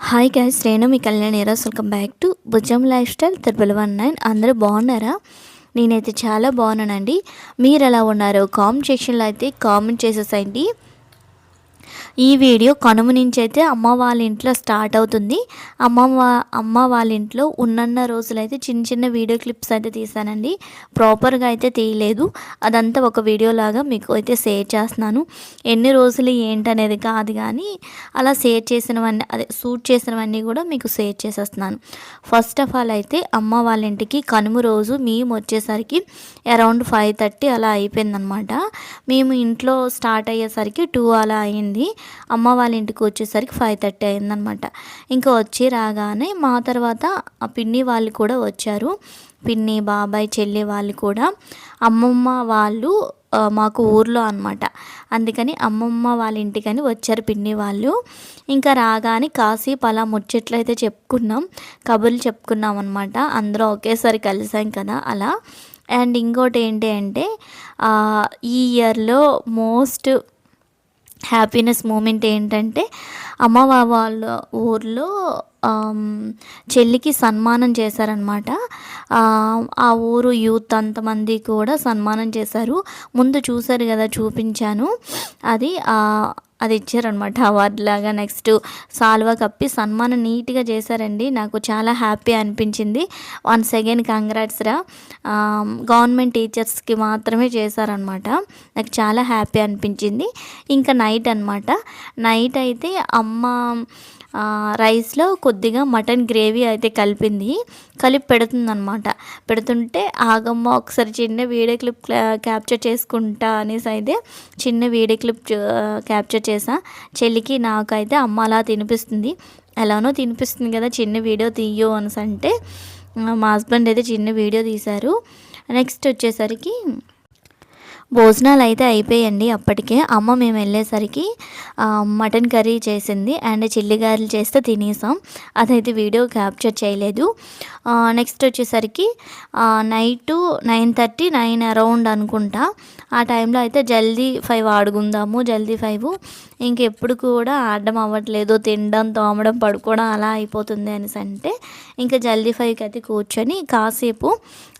Hi guys నేను మీ కళ్యాణ్ ఈరోజు welcome back to Bhujam lifestyle triple one nine అందరూ బాగున్నారా? నేనైతే చాలా బాగున్నానండి. మీరు ఎలా ఉన్నారు కామెంట్ సెక్షన్లో అయితే కామెంట్ చేసేసండి ఈ వీడియో కనుమ నుంచి అయితే అమ్మ వాళ్ళ ఇంట్లో స్టార్ట్ అవుతుంది. అమ్మ అమ్మ వాళ్ళ ఇంట్లో ఉన్నన్న రోజులైతే చిన్న చిన్న వీడియో క్లిప్స్ అయితే తీసానండి. ప్రాపర్గా అయితే తీయలేదు. అదంతా ఒక వీడియో లాగా మీకు అయితే షేర్ చేస్తున్నాను. ఎన్ని రోజులు ఏంటనేది కాదు కానీ అలా షేర్ చేసినవన్నీ అదే షూట్ చేసినవన్నీ కూడా మీకు షేర్ చేసేస్తున్నాను. ఫస్ట్ ఆఫ్ ఆల్ అయితే అమ్మ వాళ్ళ ఇంటికి కనుమ రోజు మేము వచ్చేసరికి అరౌండ్ ఫైవ్ థర్టీ అలా అయిపోయిందనమాట. మేము ఇంట్లో స్టార్ట్ అయ్యేసరికి టూ అలా అయింది. అమ్మ వాళ్ళ ఇంటికి వచ్చేసరికి ఫైవ్ థర్టీ అయిందనమాట ఇంకా వచ్చి రాగానే మా తర్వాత ఆ పిన్ని వాళ్ళు కూడా వచ్చారు. పిన్ని బాబాయ్ చెల్లి వాళ్ళు కూడా. అమ్మమ్మ వాళ్ళు మాకు ఊర్లో అనమాట అందుకని అమ్మమ్మ వాళ్ళ ఇంటికని వచ్చారు పిన్ని వాళ్ళు. ఇంకా రాగానే కాసేపు అలా ముచ్చట్లు అయితే చెప్పుకున్నాం. కబుర్లు చెప్పుకున్నాం అనమాట అందరూ ఒకేసారి కలిసాం కదా అలా. అండ్ ఇంకోటి ఏంటి అంటే ఈ ఇయర్లో మోస్ట్ హ్యాపీనెస్ మూమెంట్ ఏంటంటే అమ్మ వాళ్ళ ఊర్లో చెల్లికి సన్మానం చేశారనమాట ఆ ఊరు యూత్ అంతమంది కూడా సన్మానం చేశారు. ముందు చూశారు కదా చూపించాను. అది అది ఇచ్చారనమాట అవార్డు లాగా నెక్స్ట్ సాల్వా కప్పి సన్మానం నీట్గా చేశారండి. నాకు చాలా హ్యాపీ అనిపించింది. వన్స్ అగైన్ కంగ్రాట్స్ రా. గవర్నమెంట్ టీచర్స్కి మాత్రమే చేశారనమాట నాకు చాలా హ్యాపీ అనిపించింది. ఇంకా నైట్ అనమాట నైట్ అయితే అమ్మ రైస్లో కొద్దిగా మటన్ గ్రేవీ అయితే కలిపింది. కలిపి పెడుతుందనమాట పెడుతుంటే ఆగమ్మ ఒకసారి చిన్న వీడియో క్లిప్ క్యాప్చర్ చేసుకుంటా అనేసి అయితే చిన్న వీడియో క్లిప్ క్యాప్చర్ చేసా చెల్లికి నాకైతే అమ్మ అలా తినిపిస్తుంది. ఎలానో తినిపిస్తుంది కదా చిన్న వీడియో తీయో అనేసి అంటే మా హస్బెండ్ అయితే చిన్న వీడియో తీశారు. నెక్స్ట్ వచ్చేసరికి భోజనాలు అయితే అయిపోయాయండి అప్పటికే అమ్మ మేము వెళ్ళేసరికి మటన్ కర్రీ చేసింది అండ్ చిల్లి గారెలు చేస్తే తినేసాం. అదైతే వీడియో క్యాప్చర్ చేయలేదు. నెక్స్ట్ వచ్చేసరికి night nine thirty nine around అనుకుంటా. ఆ టైంలో అయితే జల్దీ ఫైవ్ ఆడుకుందాము జల్దీ ఫైవ్. ఇంకెప్పుడు కూడా ఆడడం అవ్వట్లేదు తినడం తోమడం పడుకోవడం అలా అయిపోతుంది అనేసి అంటే ఇంకా జల్దీ ఫైవ్కి అయితే కూర్చొని కాసేపు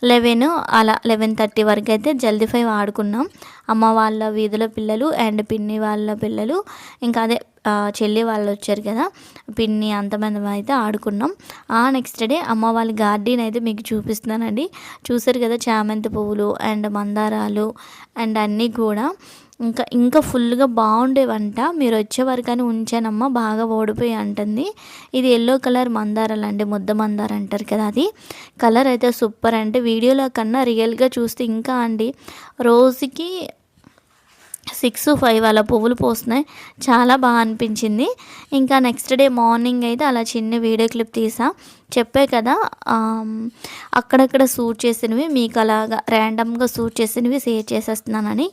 లెవెన్ అలా లెవెన్ థర్టీ వరకు అయితే జల్దీ ఫైవ్ ఆడుకున్నాం. అమ్మ వాళ్ళ వీధుల పిల్లలు అండ్ పిన్ని వాళ్ళ పిల్లలు. ఇంకా అదే చెల్లి వాళ్ళు వచ్చారు కదా పిన్ని అంతమంది అయితే ఆడుకున్నాం. ఆ నెక్స్ట్ డే అమ్మ వాళ్ళ గార్డెన్ అయితే మీకు చూపిస్తున్నానండి. చూసారు కదా చామంతి పువ్వులు అండ్ మందారాలు అండ్ అన్నీ కూడా. ఇంకా ఇంకా ఫుల్గా బాగుండేవంట. మీరు వచ్చే వరకు ఉంచానమ్మ బాగా ఓడిపోయి అంటుంది. ఇది ఎల్లో కలర్ మందారాలు అండి ముద్ద మందార అంటారు కదా అది. కలర్ అయితే సూపర్ అంటే వీడియోలో కన్నా రియల్గా చూస్తే ఇంకా అండి రోజుకి సిక్స్ ఫైవ్ అలా పువ్వులు పోస్తున్నాయి. చాలా బాగా అనిపించింది. ఇంకా నెక్స్ట్ డే మార్నింగ్ అయితే అలా చిన్న వీడియో క్లిప్ తీసా. చెప్పే కదా అక్కడక్కడ సూట్ చేసినవి మీకు అలాగా ర్యాండమ్గా సూట్ చేసినవి షేర్ చేసేస్తున్నానని.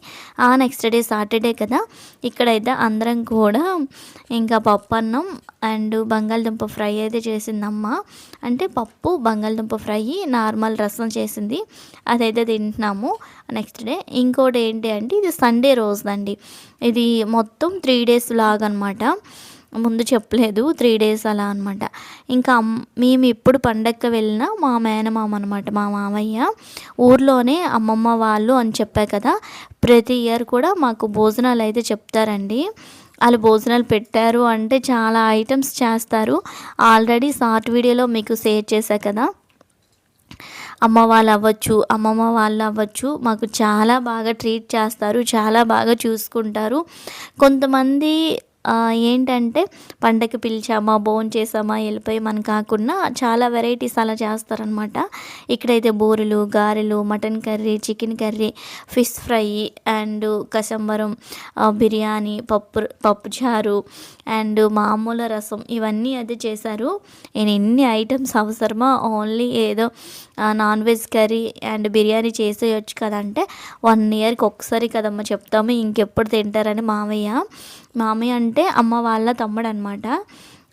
ఆ నెక్స్ట్ డే సాటర్డే కదా ఇక్కడైతే అందరం కూడా ఇంకా పప్పు అన్నం అండ్ బంగాళదుంప ఫ్రై అయితే చేసిందమ్మ. అంటే పప్పు బంగాళదుంప ఫ్రై నార్మల్ రసం చేసింది. అదైతే తింటున్నాము నెక్స్ట్ డే. ఇంకోటి ఏంటి అంటే ఇది సండే రోజు. అండి ఇది మొత్తం త్రీ డేస్ లాగా అనమాట ముందు చెప్పలేదు త్రీ డేస్ అలా అనమాట. ఇంకా మేము ఎప్పుడు పండగకి వెళ్ళినా మా మేనమామ అనమాట మా మామయ్య ఊర్లోనే అమ్మమ్మ వాళ్ళు అని చెప్పా కదా ప్రతి ఇయర్ కూడా మాకు భోజనాలు అయితే చెప్తారండి. వాళ్ళు భోజనాలు పెట్టారు అంటే చాలా ఐటమ్స్ చేస్తారు. ఆల్రెడీ షార్ట్ వీడియోలో మీకు షేర్ చేశా కదా. అమ్మ వాళ్ళు అవ్వచ్చు అమ్మమ్మ వాళ్ళు అవ్వచ్చు మాకు చాలా బాగా ట్రీట్ చేస్తారు చాలా బాగా చూసుకుంటారు. కొంతమంది ఏంటంటే పండగకి పిలిచామా బోన్ చేసామా వెళ్ళిపోయామని కాకుండా చాలా వెరైటీస్ అలా చేస్తారనమాట ఇక్కడైతే బూరెలు గారెలు mutton curry chicken curry fish fry and కసంబరం biryani పప్పు పప్పుచారు అండ్ మామూలు రసం ఇవన్నీ అయితే చేశారు. నేను ఎన్ని ఐటమ్స్ అవసరమా ఓన్లీ ఏదో non veg curry and biryani చేసేయచ్చు కదంటే వన్ ఇయర్కి ఒకసారి కదమ్మా చెప్తాము ఇంకెప్పుడు తింటారని మామయ్య. మామయ్య అంటే అమ్మ వాళ్ళ తమ్ముడు అనమాట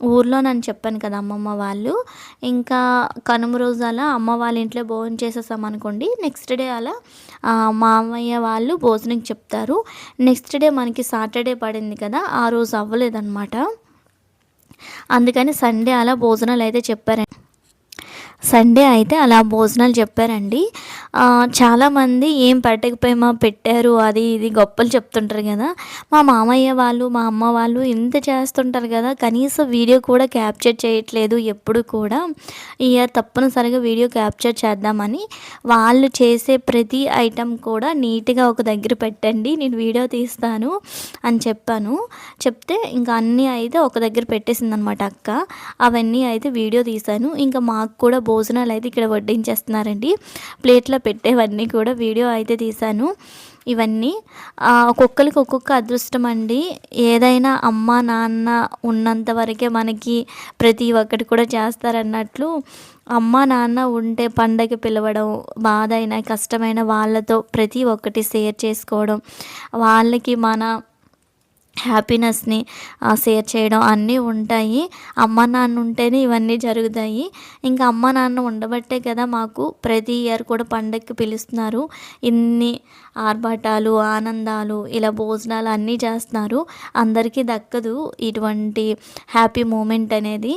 ఊర్లో నన్ను చెప్పాను కదా అమ్మమ్మ వాళ్ళు. ఇంకా కనుమ రోజు అలా అమ్మ వాళ్ళ ఇంట్లో భోజనం చేసేసాం అనుకోండి నెక్స్ట్ డే అలా మామయ్య వాళ్ళు భోజనం చెప్తారు. నెక్స్ట్ డే మనకి సాటర్డే పడింది కదా ఆ రోజు అవ్వలేదన్నమాట. అందుకని సండే అలా భోజనాలు అయితే చెప్పారండి. సండే అయితే అలా భోజనాలు చెప్పారండి. చాలామంది ఏం పెట్టకపోయేమా పెట్టారు అది ఇది గొప్పలు చెప్తుంటారు కదా. మా మామయ్య వాళ్ళు మా అమ్మ వాళ్ళు ఇంత చేస్తుంటారు కదా. కనీసం వీడియో కూడా క్యాప్చర్ చేయట్లేదు ఎప్పుడు కూడా. ఈ ఇయర్ తప్పనిసరిగా వీడియో క్యాప్చర్ చేద్దామని వాళ్ళు చేసే ప్రతి ఐటెం కూడా నీట్గా ఒక దగ్గర పెట్టండి నేను వీడియో తీస్తాను అని చెప్పాను. చెప్తే ఇంకా అన్నీ అయితే ఒక దగ్గర పెట్టేసింది అనమాట అక్క. అవన్నీ అయితే వీడియో తీశాను. ఇంకా మాకు కూడా భోజనాలు అయితే ఇక్కడ వడ్డించేస్తున్నారండి. ప్లేట్లో పెట్టేవన్నీ కూడా వీడియో అయితే తీశాను. ఇవన్నీ ఒక్కొక్కరికి ఒక్కొక్క అదృష్టం అండి. ఏదైనా అమ్మ నాన్న ఉన్నంత వరకే మనకి ప్రతి ఒక్కటి కూడా చేస్తారన్నట్లు అమ్మ నాన్న ఉంటే పండగ పిలవడం బాధ అయినా కష్టమైన వాళ్ళతో ప్రతి ఒక్కటి షేర్ చేసుకోవడం వాళ్ళకి మన హ్యాపీనెస్ని షేర్ చేయడం అన్నీ ఉంటాయి. అమ్మ నాన్న ఉంటేనే ఇవన్నీ జరుగుతాయి. ఇంకా అమ్మ నాన్న ఉండబట్టే కదా మాకు ప్రతి ఇయర్ కూడా పండగకి పిలుస్తున్నారు. ఇన్ని ఆర్భాటాలు ఆనందాలు ఇలా భోజనాలు అన్నీ చేస్తున్నారు. అందరికీ దక్కదు ఇటువంటి హ్యాపీ మూమెంట్ అనేది.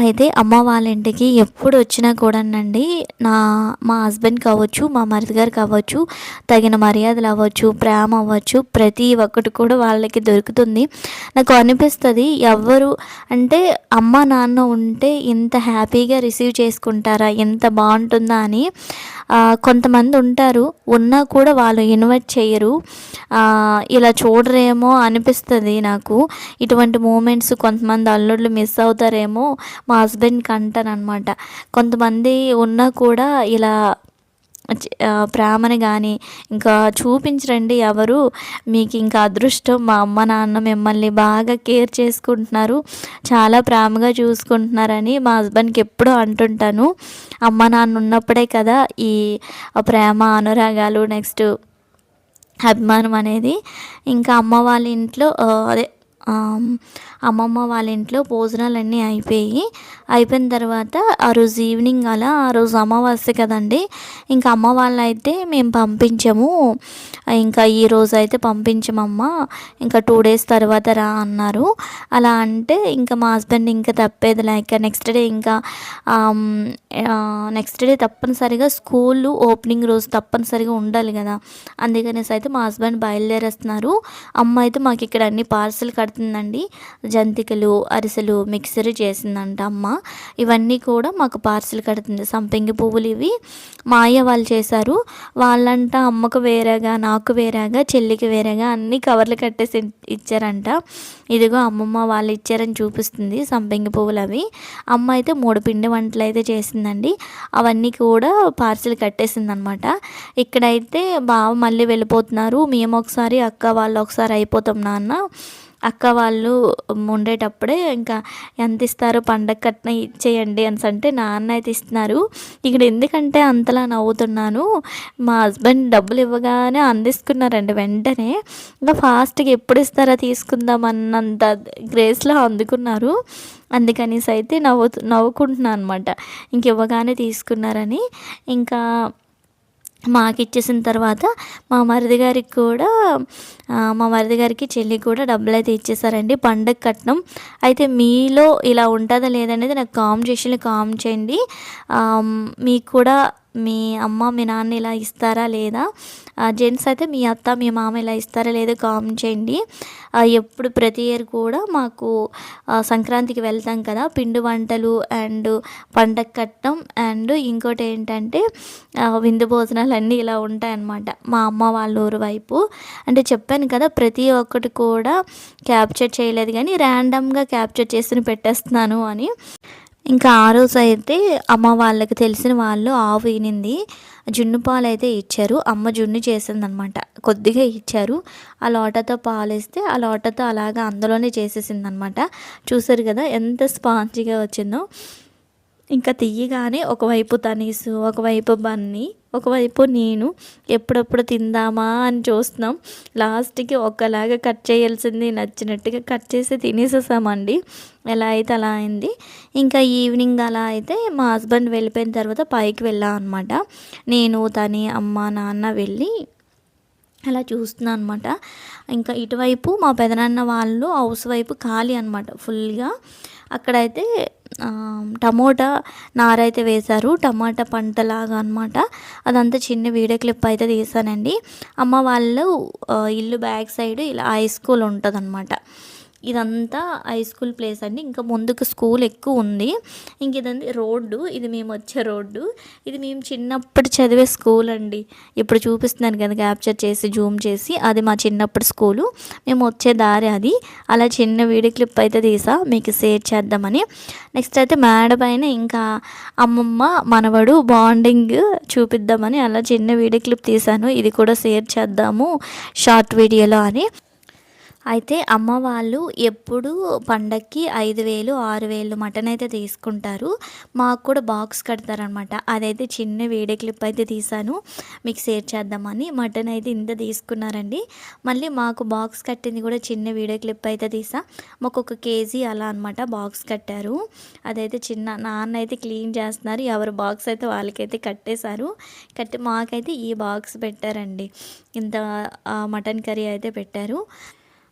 అయితే అమ్మ వాళ్ళ ఇంటికి ఎప్పుడు వచ్చినా కూడానండి నా మా హస్బెండ్ కావచ్చు మా మరిదిగారు కావచ్చు తగిన మర్యాదలు అవ్వచ్చు ప్రేమ అవ్వచ్చు ప్రతి ఒక్కటి కూడా వాళ్ళకి దొరుకుతుంది. నాకు అనిపిస్తుంది ఎవరు అంటే అమ్మ నాన్న ఉంటే ఇంత హ్యాపీగా రిసీవ్ చేసుకుంటారా ఎంత బాగుంటుందా అని కొంతమంది ఉంటారు ఉన్నా కూడా వాళ్ళు ఇన్వైట్ చేయరు. ఇలా చూడరేమో అనిపిస్తుంది నాకు. ఇటువంటి మూమెంట్స్ కొంతమంది అల్లుళ్ళు మిస్ అవుతారేమో మా హస్బెండ్కి అంటాను అనమాట కొంతమంది ఉన్నా కూడా ఇలా ప్రేమని కానీ ఇంకా చూపించరండి ఎవరు. మీకు ఇంకా అదృష్టం మా అమ్మ నాన్న మిమ్మల్ని బాగా కేర్ చేసుకుంటున్నారు. చాలా ప్రేమగా చూసుకుంటున్నారని మా హస్బెండ్కి ఎప్పుడూ అంటుంటాను. అమ్మ నాన్న ఉన్నప్పుడే కదా ఈ ప్రేమ అనురాగాలు నెక్స్ట్ అభిమానం అనేది. ఇంకా అమ్మ వాళ్ళ ఇంట్లో అదే అమ్మమ్మ వాళ్ళ ఇంట్లో భోజనాలన్నీ అయిపోయి అయిపోయిన తర్వాత ఆ రోజు ఈవినింగ్ అలా ఆ రోజు అమావాస్య కదండి ఇంకా అమ్మ వాళ్ళైతే మేము పంపించము. ఇంకా ఈ రోజు అయితే పంపించమమ్మ ఇంకా టూ డేస్ తర్వాత రా అన్నారు. అలా అంటే ఇంకా మా హస్బెండ్ ఇంకా తప్పేది లేక నెక్స్ట్ డే ఇంకా నెక్స్ట్ డే తప్పనిసరిగా స్కూల్ ఓపెనింగ్ రోజు తప్పనిసరిగా ఉండాలి కదా. అందుకనేసి అయితే మా హస్బెండ్ బయలుదేరేస్తున్నారు. అమ్మ అయితే మాకు ఇక్కడ అన్ని పార్సల్ కడుతుందండి జంతికలు అరిసెలు మిక్సర్ చేసిందంట అమ్మ. ఇవన్నీ కూడా మాకు పార్సిల్ కడుతుంది. సంపింగి పువ్వులు ఇవి మా అయ్య వాళ్ళు చేశారు. వాళ్ళంట అమ్మకు వేరేగా నాకు వేరేగా చెల్లికి వేరేగా అన్ని కవర్లు కట్టేసి ఇచ్చారంట. ఇదిగో అమ్మమ్మ వాళ్ళు ఇచ్చారని చూపిస్తుంది సంపింగి పువ్వులు అవి. అమ్మ అయితే మూడు పిండి వంటలు అయితే చేసిందండి. అవన్నీ కూడా పార్సిల్ కట్టేసిందనమాట. ఇక్కడైతే బావ మళ్ళీ వెళ్ళిపోతున్నారు. మేము ఒకసారి అక్క వాళ్ళు ఒకసారి అయిపోతాం నాన్న. అక్క వాళ్ళు ఉండేటప్పుడే ఇంకా ఎంత ఇస్తారు? పండగ కట్న ఇచ్చేయండి అని అంటే నాన్న అయితే ఇస్తున్నారు. ఇక్కడ ఎందుకంటే అంతలా నవ్వుతున్నాను. మా హస్బెండ్ డబ్బులు ఇవ్వగానే అందిస్తున్నారండి వెంటనే. ఇంకా ఫాస్ట్గా ఎప్పుడు ఇస్తారా తీసుకుందాం అన్నంత గ్రేస్లో అందుకున్నారు. అందుకనేసి అయితే నవ్వు నవ్వుకుంటున్నాను అనమాట ఇంక ఇవ్వగానే తీసుకున్నారని. ఇంకా మాకు ఇచ్చేసిన తర్వాత మా మరిది గారికి కూడా మా మరిది గారికి చెల్లి కూడా డబ్బులు అయితే ఇచ్చేసారండి పండగ కట్నం. అయితే మీలో ఇలా ఉంటుందా లేదనేది నాకు కామెంట్ చేసి కామెంట్ చేయండి. మీకు కూడా మీ అమ్మ మీ నాన్న ఇలా ఇస్తారా లేదా? జెంట్స్ అయితే మీ అత్త మీ మామ ఇలా ఇస్తారా లేదా కామెంట్ చేయండి. ఎప్పుడు ప్రతి ఇయర్ కూడా మాకు సంక్రాంతికి వెళ్తాం కదా పిండి వంటలు అండ్ పండగ కట్టం అండ్ ఇంకోటి ఏంటంటే విందు భోజనాలు అన్నీ ఇలా ఉంటాయన్నమాట. మా అమ్మ వాళ్ళ ఊరు వైపు. అంటే చెప్పాను కదా ప్రతి ఒక్కటి కూడా క్యాప్చర్ చేయలేదు కానీ ర్యాండమ్గా క్యాప్చర్ చేసి పెట్టేస్తున్నాను అని. ఇంకా ఆ రోజు అయితే అమ్మ వాళ్ళకి తెలిసిన వాళ్ళు ఆవు ఈనింది. జున్ను పాలు అయితే ఇచ్చారు. అమ్మ జున్ను చేసిందనమాట. కొద్దిగా ఇచ్చారు. ఆ లోటతో పాలు ఇస్తే ఆ లోటతో అలాగా అందులోనే చేసేసింది అనమాట చూసారు కదా ఎంత స్పాంజిగా వచ్చిందో. ఇంకా తీయగానే ఒకవైపు తనీసు ఒకవైపు బన్నీ ఒకవైపు నేను ఎప్పుడప్పుడు తిందామా అని చూస్తున్నాం. లాస్ట్కి ఒకలాగా కట్ చేయాల్సింది నచ్చినట్టుగా కట్ చేసి తినేసేసామండి. ఎలా అయితే అలా అయింది. ఇంకా ఈవినింగ్ అలా అయితే మా హస్బెండ్ వెళ్ళిపోయిన తర్వాత పైకి వెళ్ళాం అనమాట నేను తని అమ్మ నాన్న వెళ్ళి అలా చూస్తున్నాను అనమాట ఇంకా ఇటువైపు మా పెదనాన్న వాళ్ళు హౌస్ వైపు ఖాళీ అనమాట ఫుల్గా. అక్కడైతే టమోటా నారైతే వేశారు. టమాటా పంటలాగా అనమాట అదంతా చిన్న వీడియో క్లిప్ అయితే తీసానండి. అమ్మ వాళ్ళు ఇల్లు బ్యాక్ సైడ్ ఇలా హై స్కూల్ ఉంటుంది ఇదంతా హై స్కూల్ ప్లేస్ అండి. ఇంకా ముందుకు స్కూల్ ఎక్కువ ఉంది. ఇంక ఇదండి రోడ్డు. ఇది మేము వచ్చే రోడ్డు. ఇది మేము చిన్నప్పుడు చదివే స్కూల్ అండి. ఇప్పుడు చూపిస్తున్నాను కదా క్యాప్చర్ చేసి జూమ్ చేసి. అది మా చిన్నప్పుడు స్కూలు మేము వచ్చే దారి అది. అలా చిన్న వీడియో క్లిప్ అయితే తీసా. మీకు షేర్ చేద్దామని. నెక్స్ట్ అయితే మేడ పైన ఇంకా అమ్మమ్మ మనవడు బాండింగ్ చూపిద్దామని అలా చిన్న వీడియో క్లిప్ తీశాను ఇది కూడా షేర్ చేద్దాము. షార్ట్ వీడియోలో అని. అయితే అమ్మ వాళ్ళు ఎప్పుడు పండక్కి ఐదు వేలు ఆరు వేలు మటన్ అయితే తీసుకుంటారు. మాకు కూడా బాక్స్ కడతారనమాట అదైతే చిన్న వీడియో క్లిప్ అయితే తీసాను మీకు షేర్ చేద్దామని మటన్ అయితే ఇంత తీసుకున్నారండి. మళ్ళీ మాకు బాక్స్ కట్టింది కూడా చిన్న వీడియో క్లిప్ అయితే తీసా. మాకు ఒక కేజీ అలా అనమాట బాక్స్ కట్టారు. అదైతే చిన్న నాన్న అయితే క్లీన్ చేస్తున్నారు. ఎవరు బాక్స్ అయితే వాళ్ళకైతే కట్టేశారు. కట్టి మాకైతే ఈ బాక్స్ పెట్టారండి. ఇంత మటన్ కర్రీ అయితే పెట్టారు.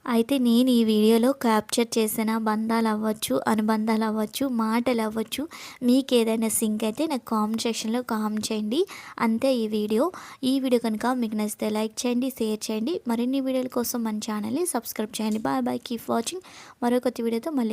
అయితే నేను ఈ వీడియోలో క్యాప్చర్ చేసిన బంధాలు అవ్వచ్చు అనుబంధాలు అవ్వచ్చు మాటలు అవ్వచ్చు మీకు ఏదైనా సింక్ అయితే నాకు కామెంట్ సెక్షన్లో కామెంట్ చేయండి. అంతే ఈ వీడియో. ఈ వీడియో కనుక మీకు నచ్చితే లైక్ చేయండి షేర్ చేయండి. మరిన్ని వీడియోల కోసం మన ఛానల్ని సబ్స్క్రైబ్ చేయండి. Bye bye. Keep watching. మరో కొత్త వీడియోతో మళ్ళీ